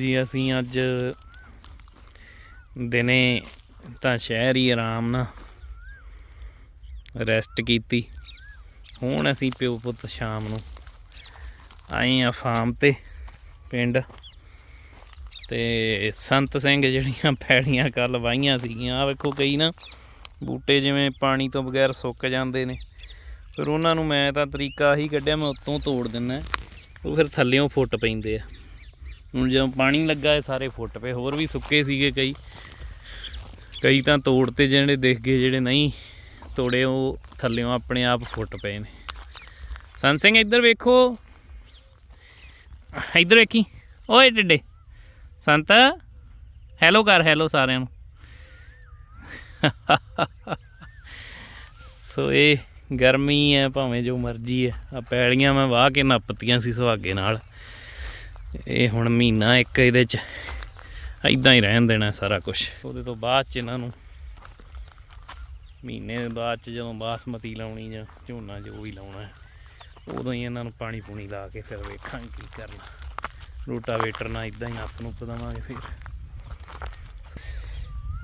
ਜੀ, ਅਸੀਂ ਅੱਜ ਦਿਨੇ ਤਾਂ ਸ਼ਹਿਰ ਹੀ ਆਰਾਮ ਨਾਲ ਰੈਸਟ ਕੀਤੀ। ਹੁਣ ਅਸੀਂ ਪਿਓ ਪੁੱਤ ਸ਼ਾਮ ਨੂੰ ਆਏ ਆ ਫਾਰਮ ਤੇ, ਪਿੰਡ। ਤੇ ਸੰਤ ਸਿੰਘ ਜਿਹੜੀਆਂ ਪੈੜੀਆਂ ਕੱਲ ਵਾਹੀਆਂ ਸੀਗੀਆਂ ਆ ਵੇਖੋ ਕਈ ਨਾ ਬੂਟੇ ਜਿਵੇਂ ਪਾਣੀ ਤੋਂ ਬਗੈਰ ਸੁੱਕ ਜਾਂਦੇ ਨੇ। ਫਿਰ ਉਹਨਾਂ ਨੂੰ ਮੈਂ ਤਾਂ ਤਰੀਕਾ ਹੀ ਕੱਢਿਆ, ਮੈਂ ਉੱਤੋਂ ਤੋੜ ਦਿੰਦਾ, ਉਹ ਫਿਰ ਥੱਲਿਓਂ ਫੁੱਟ ਪੈਂਦੇ ਆ। ਹੁਣ ਜਦੋਂ ਪਾਣੀ ਲੱਗਾ ਇਹ ਸਾਰੇ ਫੁੱਟ ਪਏ, ਹੋਰ ਵੀ ਸੁੱਕੇ ਸੀਗੇ ਕਈ। ਕਈ ਤਾਂ ਤੋੜ ਤੇ ਜਿਹੜੇ ਦੇਖ ਗਏ, ਜਿਹੜੇ ਨਹੀਂ ਤੋੜੇ, ਉਹ ਥੱਲਿਓਂ ਆਪਣੇ ਆਪ ਫੁੱਟ ਪਏ ਨੇ। ਸੰਤ ਸਿੰਘ, ਇੱਧਰ ਵੇਖੋ। ਇੱਧਰ ਵੇਖੀ। ਓਏ ਟਿੱਡੇ। ਸੰਤ ਹੈਲੋ ਕਰ ਹੈਲੋ ਸਾਰਿਆਂ ਨੂੰ। ਸੋ ਇਹ ਗਰਮੀ ਹੈ, ਭਾਵੇਂ ਜੋ ਮਰਜ਼ੀ ਹੈ। ਆ ਪੈੜੀਆਂ ਮੈਂ ਵਾਹ ਕੇ ਨੱਪਤੀਆਂ ਸੀ ਸੁਹਾਗੇ ਨਾਲ। ਇਹ ਹੁਣ ਮਹੀਨਾ ਇੱਕ ਇਹਦੇ ਚ। ਇਦਾਂ ਹੀ ਰਹਿਣ ਦੇਣਾ ਸਾਰਾ ਕੁਝ ਉਹਦੇ ਤੋਂ ਬਾਅਦ ਚ ਇਹਨਾਂ ਨੂੰ ਮਹੀਨੇ ਦੇ ਬਾਅਦ ਚ ਜਦੋਂ ਬਾਸਮਤੀ ਲਾਉਣੀ ਜਾਂ ਝੋਨਾ ਜੋ ਵੀ ਲਾਉਣਾ ਹੈ, ਉਦੋਂ ਹੀ ਇਹਨਾਂ ਨੂੰ ਪਾਣੀ ਪੂਣੀ ਲਾ ਕੇ ਫਿਰ ਵੇਖਾਂਗੇ ਕੀ ਕਰਨਾ। ਰੋਟਾਵੇਟਰ ਨਾਲ ਇਦਾਂ ਹੀ ਆਪ ਨੂੰ ਪਦਾਵਾਂਗੇ ਫਿਰ।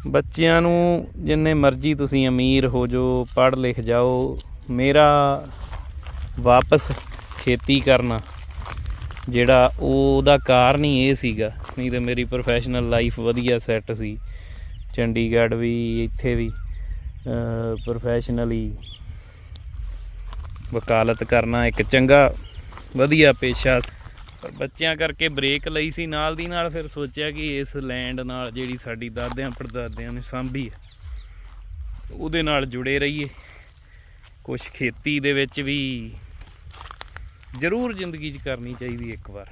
ਬੱਚਿਆਂ ਨੂੰ ਜਿੰਨੇ ਮਰਜ਼ੀ ਤੁਸੀਂ ਅਮੀਰ ਹੋ ਜੋ ਪੜ੍ਹ ਲਿਖ ਜਾਓ, ਮੇਰਾ ਵਾਪਸ ਖੇਤੀ ਕਰਨਾ। ਜਿਹੜਾ ਉਹਦਾ ਕਾਰਨ ਹੀ ਇਹ ਸੀਗਾ, ਨਹੀਂ ਤੇ ਮੇਰੀ ਪ੍ਰੋਫੈਸ਼ਨਲ ਲਾਈਫ ਵਧੀਆ ਸੈੱਟ ਸੀ। ਚੰਡੀਗੜ੍ਹ ਵੀ, ਇੱਥੇ ਵੀ ਪ੍ਰੋਫੈਸ਼ਨਲੀ ਵਕਾਲਤ ਕਰਨਾ ਇੱਕ ਚੰਗਾ ਵਧੀਆ ਪੇਸ਼ਾ ਪਰ ਬੱਚਿਆਂ ਕਰਕੇ ਬ੍ਰੇਕ ਲਈ ਸੀ, ਨਾਲ ਦੀ ਨਾਲ ਫਿਰ ਸੋਚਿਆ ਕਿ ਇਸ ਲੈਂਡ ਨਾਲ ਜਿਹੜੀ ਸਾਡੀ ਦਾਦਿਆਂ ਪੜਦਾਦਿਆਂ ਨੇ ਸਾਂਭੀ ਹੈ, ਉਹਦੇ ਨਾਲ ਜੁੜੇ ਰਹੀਏ। ਕੁਝ ਖੇਤੀ ਦੇ ਵਿੱਚ ਵੀ ਜ਼ਰੂਰ ਜ਼ਿੰਦਗੀ 'ਚ ਕਰਨੀ ਚਾਹੀਦੀ ਇੱਕ ਵਾਰ।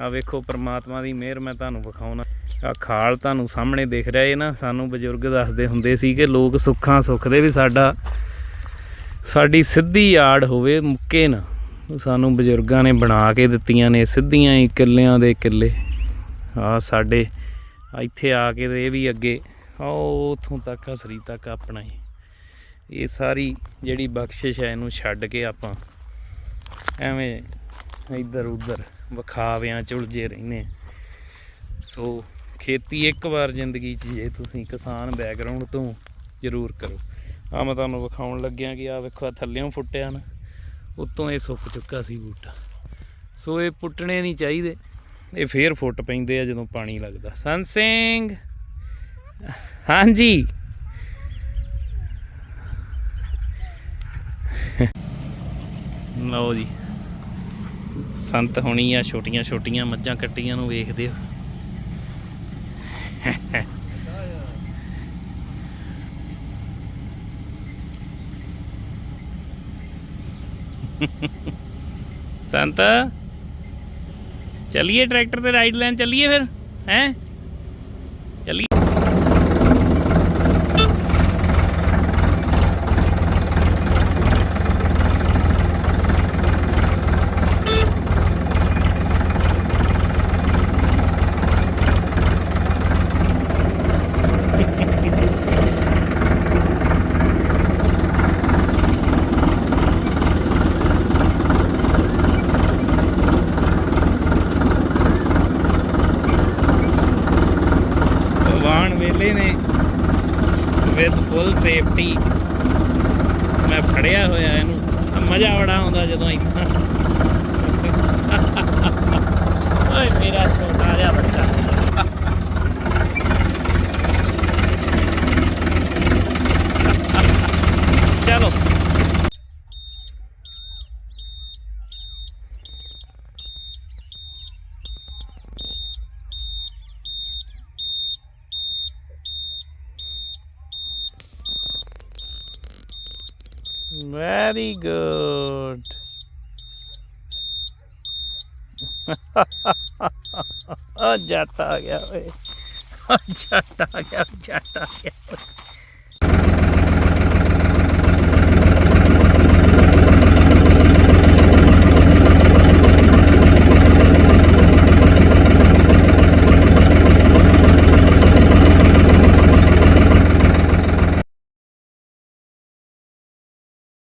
ਆ ਵੇਖੋ, ਪ੍ਰਮਾਤਮਾ ਦੀ ਮਿਹਰ ਮੈਂ ਤੁਹਾਨੂੰ ਵਿਖਾਉਣਾ। ਆ ਖਾਲ ਤੁਹਾਨੂੰ ਸਾਹਮਣੇ ਦਿਖ ਰਿਹਾ ਇਹ ਨਾ, ਸਾਨੂੰ ਬਜ਼ੁਰਗ ਦੱਸਦੇ ਹੁੰਦੇ ਸੀ ਕਿ ਲੋਕ ਸੁੱਖਾਂ ਸੁੱਖ ਦੇ ਵੀ ਸਾਡਾ, ਸਾਡੀ ਸਿੱਧੀ ਆੜ ਹੋਵੇ ਮੁੱਕੇ ਨਾ। ਉਹ ਸਾਨੂੰ ਬਜ਼ੁਰਗਾਂ ਨੇ ਬਣਾ ਕੇ ਦਿੱਤੀਆਂ ਨੇ, ਸਿੱਧੀਆਂ ਹੀ ਕਿੱਲਿਆਂ ਦੇ ਕਿੱਲੇ। ਆ ਸਾਡੇ ਇੱਥੇ ਆ ਕੇ ਇਹ ਵੀ ਅੱਗੇ, ਆਹ ਉਥੋਂ ਤੱਕ ਹਸਰੀ ਤੱਕ ਆਪਣਾ ਹੀ। ਇਹ ਸਾਰੀ ਜਿਹੜੀ ਬਖਸ਼ਿਸ਼ ਹੈ, ਇਹਨੂੰ ਛੱਡ ਕੇ ਆਪਾਂ ਐਵੇਂ ਇੱਧਰ ਉੱਧਰ ਵਿਖਾਵਿਆਂ ਚ ਉਲਝੇ ਰਹਿੰਦੇ ਸੋ ਖੇਤੀ ਇੱਕ ਵਾਰ ਜ਼ਿੰਦਗੀ 'ਚ ਜੇ ਤੁਸੀਂ ਕਿਸਾਨ ਬੈਕਗ੍ਰਾਉਂਡ ਤੋਂ ਜ਼ਰੂਰ ਕਰੋ। ਆ ਮੈਂ ਤੁਹਾਨੂੰ ਵਿਖਾਉਣ ਲੱਗਿਆ ਕਿ ਆ ਵੇਖੋ, ਆਹ ਥੱਲਿਓਂ ਫੁੱਟਿਆ ਨਾ, ਉੱਤੋਂ ਇਹ ਸੁੱਕ ਚੁੱਕਾ ਸੀ ਬੂਟਾ। ਸੋ ਇਹ ਪੁੱਟਣੇ ਨਹੀਂ ਚਾਹੀਦੇ, ਇਹ ਫੇਰ ਫੁੱਟ ਪੈਂਦੇ ਆ ਜਦੋਂ ਪਾਣੀ ਲੱਗਦਾ। ਸੰਤ ਸਿੰਘ ਹਾਂਜੀ! ਲਓ ਜੀ। ਸੰਤ ਹੋਣੀ ਆ ਛੋਟੀਆਂ ਛੋਟੀਆਂ ਮੱਝਾਂ ਕੱਟੀਆਂ ਨੂੰ ਵੇਖਦੇ ਹੋ। ਸੰਤ, ਚਲਿਏ ਟਰੈਕਟਰ ਤੇ ਰਾਈਡ ਲੈਣ, ਚੱਲੀਏ ਫਿਰ, ਹੈ ਚੱਲੀਏ ਵਾਹਣ ਵੇਲੇ ਨੇ ਵਿਦ ਫੁੱਲ ਸੇਫਟੀ ਮੈਂ ਫੜਿਆ ਹੋਇਆ ਇਹਨੂੰ। ਮਜ਼ਾ ਬੜਾ ਆਉਂਦਾ ਜਦੋਂ ਇੱਥਾਂ। ਓਏ ਮੇਰਾ ਛੋਟਾ ਜਿਹਾ ਬੱਚਾ। ਵੈਰੀ ਗੁੱਡ ਆ ਜੱਟ ਆ ਗਿਆ ਓਏ ਆ ਜੱਟ ਆ ਗਿਆ ਜੱਟ ਆ ਗਿਆ